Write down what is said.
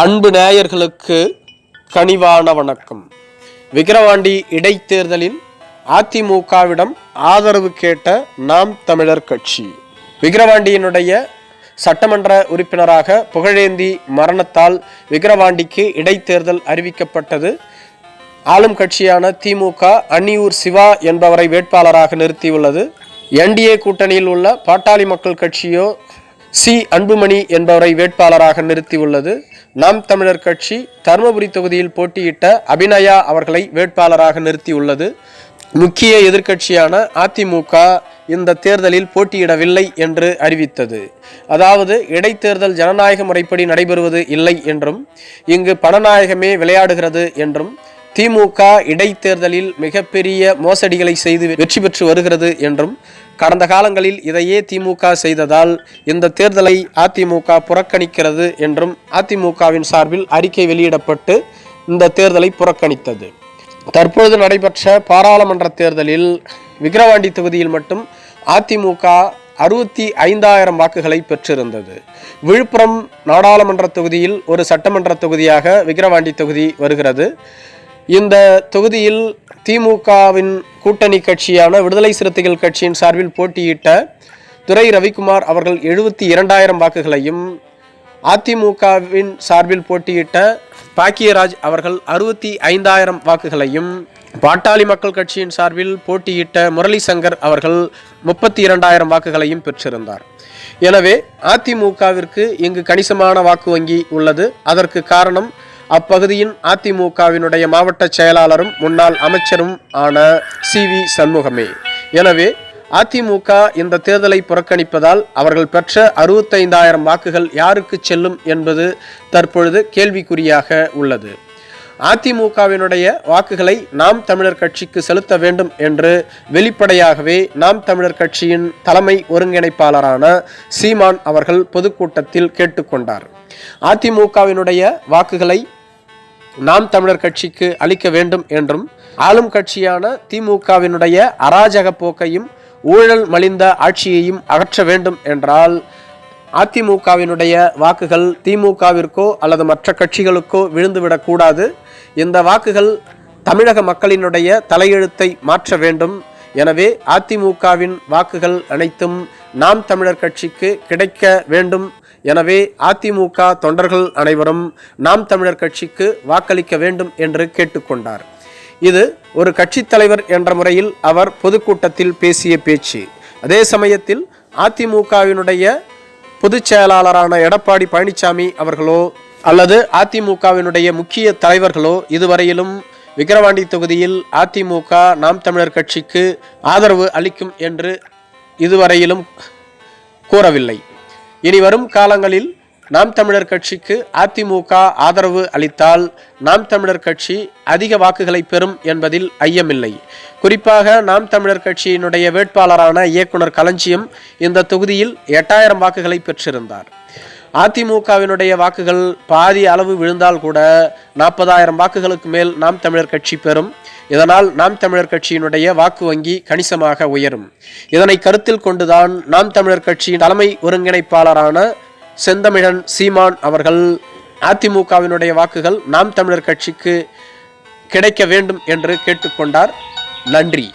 அன்பு நேயர்களுக்கு கனிவான வணக்கம். விக்கிரவாண்டி இடைத்தேர்தலில் அதிமுகவிடம் ஆதரவு கேட்ட நாம் தமிழர் கட்சி. விக்கிரவாண்டியினுடைய சட்டமன்ற உறுப்பினராக புகழேந்தி மரணத்தால் விக்கிரவாண்டிக்கு இடைத்தேர்தல் அறிவிக்கப்பட்டது. ஆளும் கட்சியான திமுக அன்னியூர் சிவா என்பவரை வேட்பாளராக நிறுத்தியுள்ளது. என்டிஏ கூட்டணியில் உள்ள பாட்டாளி மக்கள் கட்சியோ சி. அன்புமணி என்பவரை வேட்பாளராக நிறுத்தியுள்ளது. நாம் தமிழர் கட்சி தருமபுரி தொகுதியில் போட்டியிட்ட அபிநயா அவர்களை வேட்பாளராக நிறுத்தியுள்ளது. முக்கிய எதிர்க்கட்சியான அதிமுக இந்த தேர்தலில் போட்டியிடவில்லை என்று அறிவித்தது. அதாவது இடைத்தேர்தல் ஜனநாயக முறைப்படி நடைபெறுவது இல்லை என்றும் இங்கு பணநாயகமே விளையாடுகிறது என்றும் திமுக இடைத்தேர்தலில் மிகப்பெரிய மோசடிகளை செய்து வெற்றி பெற்று வருகிறது என்றும் கடந்த காலங்களில் இதையே திமுக செய்ததால் இந்த தேர்தலை அதிமுக புறக்கணிக்கிறது என்றும் அதிமுகவின் சார்பில் அறிக்கை வெளியிடப்பட்டு இந்த தேர்தலை புறக்கணித்தது. தற்பொழுது நடைபெற்ற பாராளுமன்ற தேர்தலில் விக்கிரவாண்டி தொகுதியில் மட்டும் அதிமுக அறுபத்தி ஐந்தாயிரம் வாக்குகளை பெற்றிருந்தது. விழுப்புரம் நாடாளுமன்ற தொகுதியில் ஒரு சட்டமன்ற தொகுதியாக விக்கிரவாண்டி தொகுதி வருகிறது. இந்த தொகுதியில் திமுகவின் கூட்டணி கட்சியான விடுதலை சிறுத்தைகள் கட்சியின் சார்பில் போட்டியிட்ட துரை ரவிக்குமார் அவர்கள் எழுபத்தி இரண்டாயிரம் வாக்குகளையும் அதிமுகவின் சார்பில் போட்டியிட்ட பாக்கியராஜ் அவர்கள் அறுபத்தி ஐந்தாயிரம் வாக்குகளையும் பாட்டாளி மக்கள் கட்சியின் சார்பில் போட்டியிட்ட முரளி சங்கர் அவர்கள் முப்பத்தி இரண்டாயிரம் வாக்குகளையும் பெற்றிருந்தார். எனவே அதிமுகவிற்கு இங்கு கணிசமான வாக்கு வங்கி உள்ளது. அதற்கு காரணம் அப்பகுதியின் அதிமுகவினுடைய மாவட்ட செயலாளரும் முன்னாள் அமைச்சரும் ஆன சி வி சண்முகமே. எனவே அதிமுக இந்த தேர்தலை புறக்கணிப்பதால் அவர்கள் பெற்ற அறுபத்தைந்தாயிரம் வாக்குகள் யாருக்கு செல்லும் என்பது தற்பொழுது கேள்விக்குறியாக உள்ளது. அதிமுகவினுடைய வாக்குகளை நாம் தமிழர் கட்சிக்கு செலுத்த வேண்டும் என்று வெளிப்படையாகவே நாம் தமிழர் கட்சியின் தலைமை ஒருங்கிணைப்பாளரான சீமான் அவர்கள் பொதுக்கூட்டத்தில் கேட்டுக்கொண்டார். அதிமுகவினுடைய வாக்குகளை நாம் தமிழர் கட்சிக்கு அளிக்க வேண்டும் என்றும் ஆளும் கட்சியான திமுகவினுடைய அராஜக போக்கையும் ஊழல் மலிந்த ஆட்சியையும் அகற்ற வேண்டும் என்றால் அதிமுகவினுடைய வாக்குகள் திமுகவிற்கோ அல்லது மற்ற கட்சிகளுக்கோ விழுந்துவிடக்கூடாது இந்த வாக்குகள் தமிழக மக்களினுடைய தலையெழுத்தை மாற்ற வேண்டும். எனவே அதிமுகவின் வாக்குகள் அனைத்தும் நாம் தமிழர் கட்சிக்கு கிடைக்க வேண்டும். எனவே அதிமுக தொண்டர்கள் அனைவரும் நாம் தமிழர் கட்சிக்கு வாக்களிக்க வேண்டும் என்று கேட்டுக்கொண்டார். இது ஒரு கட்சித் தலைவர் என்ற முறையில் அவர் பொதுக்கூட்டத்தில் பேசிய பேச்சு. அதே சமயத்தில் அதிமுகவினுடைய பொதுச் செயலாளரான எடப்பாடி பழனிசாமி அவர்களோ அல்லது அதிமுகவினுடைய முக்கிய தலைவர்களோ இதுவரையிலும் விக்கிரவாண்டி தொகுதியில் அதிமுக நாம் தமிழர் கட்சிக்கு ஆதரவு அளிக்கும் என்று இதுவரையிலும் கூறவில்லை. இனி வரும் காலங்களில் நாம் தமிழர் கட்சிக்கு அதிமுக ஆதரவு அளித்தால் நாம் தமிழர் கட்சி அதிக வாக்குகளை பெறும் என்பதில் ஐயமில்லை. குறிப்பாக நாம் தமிழர் கட்சியினுடைய வேட்பாளரான இயக்குனர் களஞ்சியம் இந்த தொகுதியில் எட்டாயிரம் வாக்குகளை பெற்றிருந்தார். அதிமுகவினுடைய வாக்குகள் பாதி அளவு விழுந்தால் கூட நாற்பதாயிரம் வாக்குகளுக்கு மேல் நாம் தமிழர் கட்சி பெறும். இதனால் நாம் தமிழர் கட்சியினுடைய வாக்கு வங்கி கணிசமாக உயரும். இதனை கருத்தில் கொண்டுதான் நாம் தமிழர் கட்சியின் தலைமை ஒருங்கிணைப்பாளரான செந்தமிழன் சீமான் அவர்கள் அதிமுகவினுடைய வாக்குகள் நாம் தமிழர் கட்சிக்கு கிடைக்க வேண்டும் என்று கேட்டுக்கொண்டார். நன்றி.